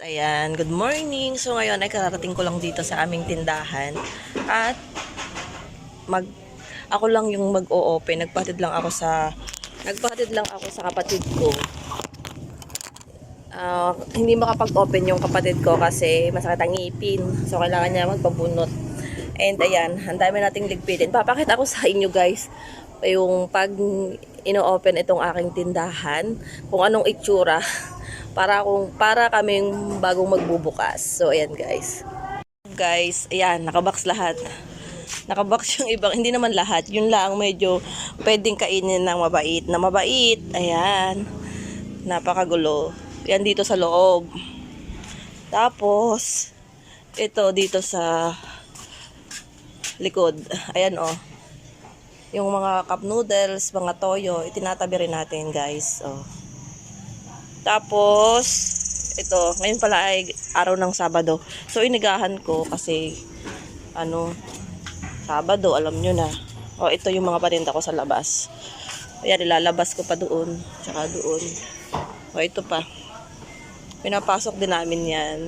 Ayan, good morning. So ngayon ay kararating ko lang dito sa aming tindahan at mag ako lang yung mag-o-open. Nagpatid lang ako sa nagpatid lang ako sa kapatid ko. Ah, hindi makapag-open yung kapatid ko kasi masakit ang ngipin. So kailangan niya magpabunot. And ayan, ang dami nating ligpitin. Papakita ko sa inyo guys yung pag ino-open itong aking tindahan, kung anong itsura para kung para kaming bagong magbubukas. So ayan guys. Guys, ayan, nakabox lahat. Nakabox yung ibang, hindi naman lahat. Yun lang medyo pwedeng kainin ng mabait na mabait. Ayan. Napakagulo. Yan dito sa loob. Tapos, ito dito sa likod. Ayan oh. Yung mga cup noodles, mga toyo, itinatabi rin natin guys. Oh. Tapos, ito, ngayon pala ay araw ng Sabado. So, inigahan ko kasi, ano, Sabado, alam nyo na. O, ito yung mga paninda ko sa labas. Ayan, ilalabas ko pa doon. Tsaka doon. O, ito pa. Pinapasok din namin yan.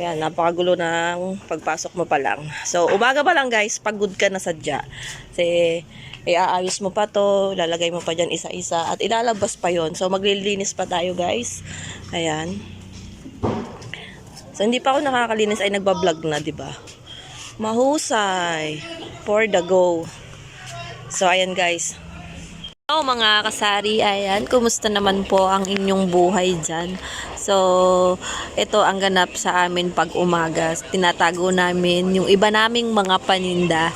Ayan, napakagulo ng pagpasok mo pa lang. So, umaga pa lang guys, pagod ka na sadya. Kasi, iaayos mo pa to, lalagay mo pa dyan isa-isa, at ilalabas pa yon So, maglilinis pa tayo guys. Ayan. So, hindi pa ako nakakalinis ay nagbablog na, di ba? Mahusay. For the go. So, ayan guys. Hello mga kasari, ayan, kumusta naman po ang inyong buhay dyan? So, ito ang ganap sa amin pag umaga. Tinatago namin yung iba naming mga paninda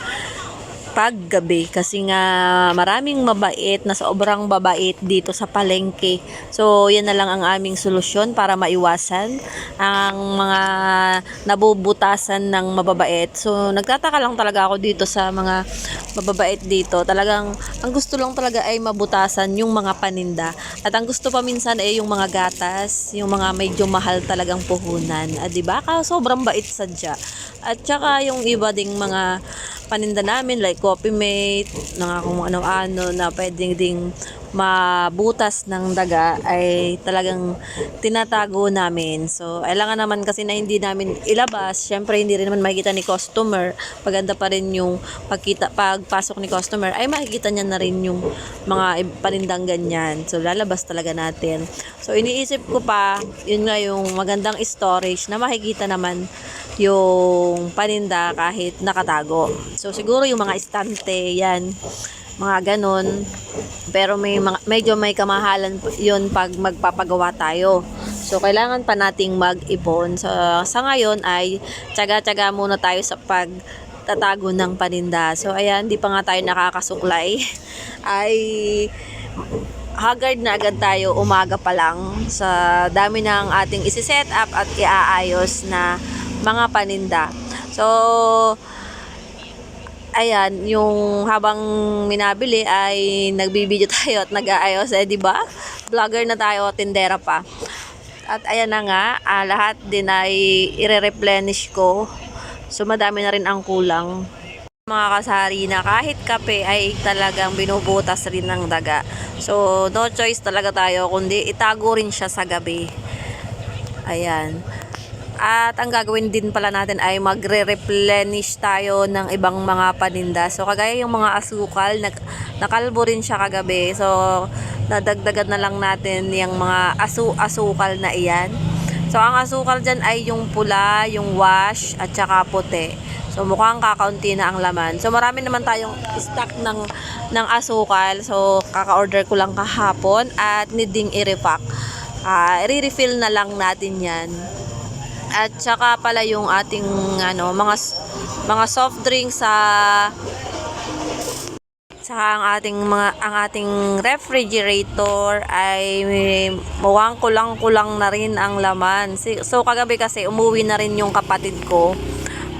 pag gabi kasi nga maraming mabait na sobrang babait dito sa palengke. So, yan na lang ang aming solusyon para maiwasan ang mga nabubutasan ng mababait. So, nagtataka lang talaga ako dito sa mga mababait dito. Talagang ang gusto lang talaga ay mabutasan yung mga paninda. At ang gusto pa minsan ay yung mga gatas, yung mga medyo mahal talagang puhunan. At 'di ba? Sobrang bait sadya. At saka yung iba ding mga paninda namin like coffee mate, mga kung ano-ano na pwedeng ding mabutas ng daga ay talagang tinatago namin. So, kailangan naman kasi na hindi namin ilabas. Syempre, hindi rin naman makikita ni customer. Paganda pa rin yung pagkita, pagpasok ni customer, ay makikita niya na rin yung mga panindang ganyan. So, lalabas talaga natin. So, iniisip ko pa, yun nga yung magandang storage na makikita naman yung paninda kahit nakatago. So, siguro yung mga estante, yan mga ganon. Pero may mga, medyo may kamahalan yun pag magpapagawa tayo. So, kailangan pa nating mag-ipon. So, sa ngayon ay tsaga-tsaga muna tayo sa pag tatago ng paninda. So, ayan, di pa nga tayo nakakasuklay. ay haggard na agad tayo umaga pa lang sa dami ng ating isi-set up at iaayos na mga paninda. So, ayan, yung habang minabili ay nagbibideo tayo at nag-aayos, eh, di ba? Vlogger na tayo, tindera pa. At ayan na nga, ah, lahat din ay ire-replenish ko. So, madami na rin ang kulang. Mga kasari na kahit kape ay talagang binubutas rin ng daga. So, no choice talaga tayo, kundi itago rin siya sa gabi. Ayan. At ang gagawin din pala natin ay magre-replenish tayo ng ibang mga paninda. So kagaya yung mga asukal, nag, nakalbo rin siya kagabi. So nadagdagan na lang natin yung mga asu asukal na iyan. So ang asukal dyan ay yung pula, yung wash, at saka puti. So mukhang kakaunti na ang laman. So marami naman tayong stock ng, ng asukal. So kaka-order ko lang kahapon at needing i-repack. Ah, i-refill na lang natin yan. At saka pala yung ating ano, mga mga soft drinks sa sa ang ating mga ang ating refrigerator ay muwang kulang-kulang na rin ang laman. So kagabi kasi umuwi na rin yung kapatid ko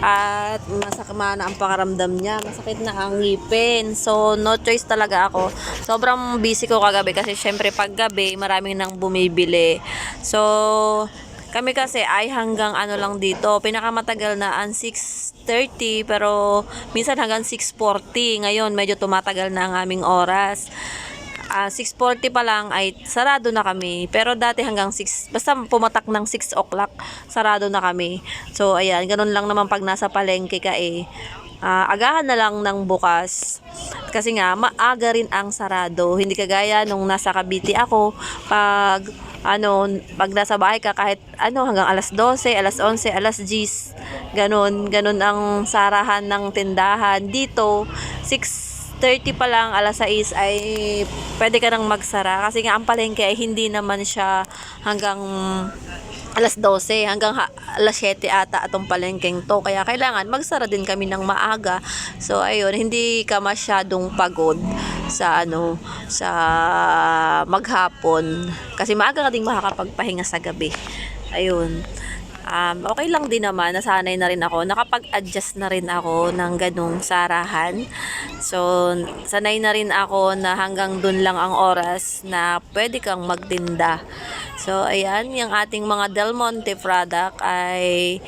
at masakama na ang pakaramdam niya. Masakit na ang ngipin. So, no choice talaga ako. Sobrang busy ko kagabi kasi syempre pag gabi, maraming nang bumibili. So, kami kasi ay hanggang ano lang dito, pinakamatagal na ang 6.30 pero minsan hanggang 6.40. Ngayon medyo tumatagal na ang aming oras. ah, 6.40 pa lang ay sarado na kami. Pero dati hanggang 6, basta pumatak ng 6 o'clock, sarado na kami. So, ayan, ganun lang naman pag nasa palengke ka eh. Ah, agahan na lang ng bukas. Kasi nga, maaga rin ang sarado. Hindi kagaya nung nasa Cavite ako, pag ano, pag nasa bahay ka kahit ano hanggang alas 12, alas 11, alas 10, ganun, ganun ang sarahan ng tindahan. Dito, 6.30 pa lang, alas 6 ay pwede ka nang magsara. Kasi nga ang palengke ay hindi naman siya hanggang alas 12 hanggang ha- alas 7 ata atong palengkeng to. Kaya kailangan magsara din kami ng maaga. So ayun, hindi ka masyadong pagod sa ano sa maghapon kasi maaga ka ding makakapagpahinga sa gabi. Ayun. Um, okay lang din naman, nasanay na rin ako. Nakapag-adjust na rin ako ng ganong sarahan. So, sanay na rin ako na hanggang dun lang ang oras na pwede kang magtinda. So, ayan, yung ating mga Del Monte product ay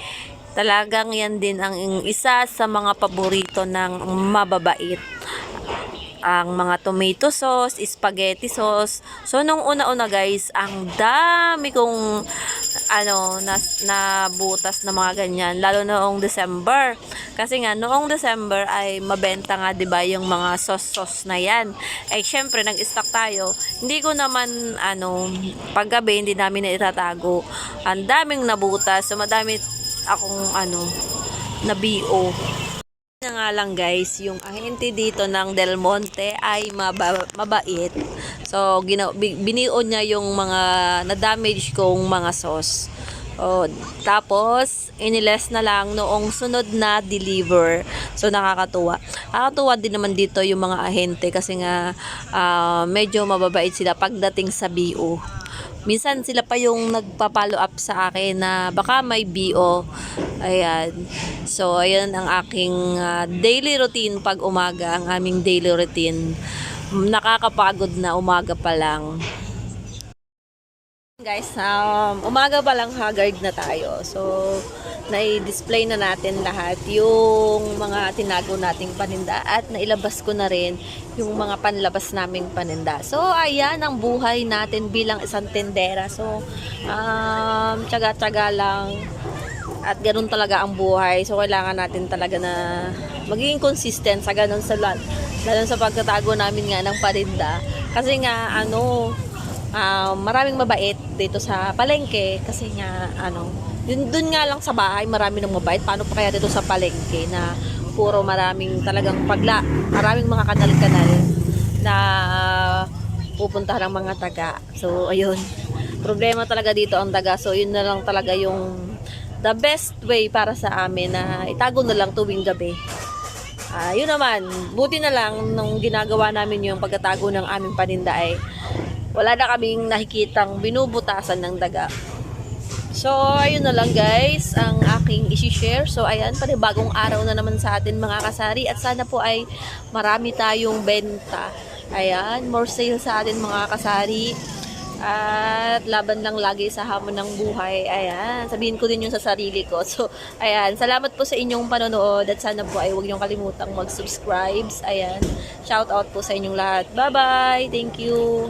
talagang yan din ang isa sa mga paborito ng mababait ang mga tomato sauce, spaghetti sauce. So, nung una-una guys, ang dami kong ano, na, na butas na mga ganyan, lalo noong December. Kasi nga, noong December ay mabenta nga, ba yung mga sauce-sauce na yan. Ay, syempre, nag-stock tayo. Hindi ko naman, ano, paggabi, hindi namin na itatago. Ang daming nabutas. So, madami akong, ano, na BO na nga lang guys, yung ahente dito ng Del Monte ay maba- mabait. So, gina- bi- binion niya yung mga na-damage kong mga sauce. O, tapos, iniles na lang noong sunod na deliver. So, nakakatuwa. Nakakatuwa din naman dito yung mga ahente kasi nga ah, medyo mababait sila pagdating sa BO. Minsan sila pa yung nagpa-follow up sa akin na baka may BO. Ayan. So, ayan ang aking ah, daily routine pag umaga, ang aming daily routine. Nakakapagod na umaga pa lang. Guys, um, umaga pa lang haggard na tayo. So, nai-display na natin lahat yung mga tinago nating paninda at nailabas ko na rin yung mga panlabas naming paninda. So, ayan ang buhay natin bilang isang tendera. So, um, tsaga-tsaga lang at ganun talaga ang buhay. So, kailangan natin talaga na maging consistent sa ganun sa lalo sa pagtatago namin nga ng paninda. Kasi nga, ano, ah, maraming mabait dito sa palengke kasi nga ano yun dun nga lang sa bahay marami ng mabait. Paano pa kaya dito sa palengke na puro maraming talagang pagla maraming mga kanal-kanal na pupunta ng mga taga. So ayun. Problema talaga dito ang taga. So yun na lang talaga yung the best way para sa amin na itago na lang tuwing gabi. Ah, yun naman, buti na lang nung ginagawa namin yung pagkatago ng aming paninda ay wala na kaming nakikitang binubutasan ng daga. So, ayun na lang guys, ang aking isi-share. So, ayan, panibagong araw na naman sa atin mga kasari at sana po ay marami tayong benta. Ayan, more sale sa atin mga kasari. At laban lang lagi sa hamon ng buhay. Ayan, sabihin ko din yung sa sarili ko. So, ayan, salamat po sa inyong panonood at sana po ay huwag niyong kalimutang mag-subscribe. Ayan, shout out po sa inyong lahat. Bye-bye! Thank you!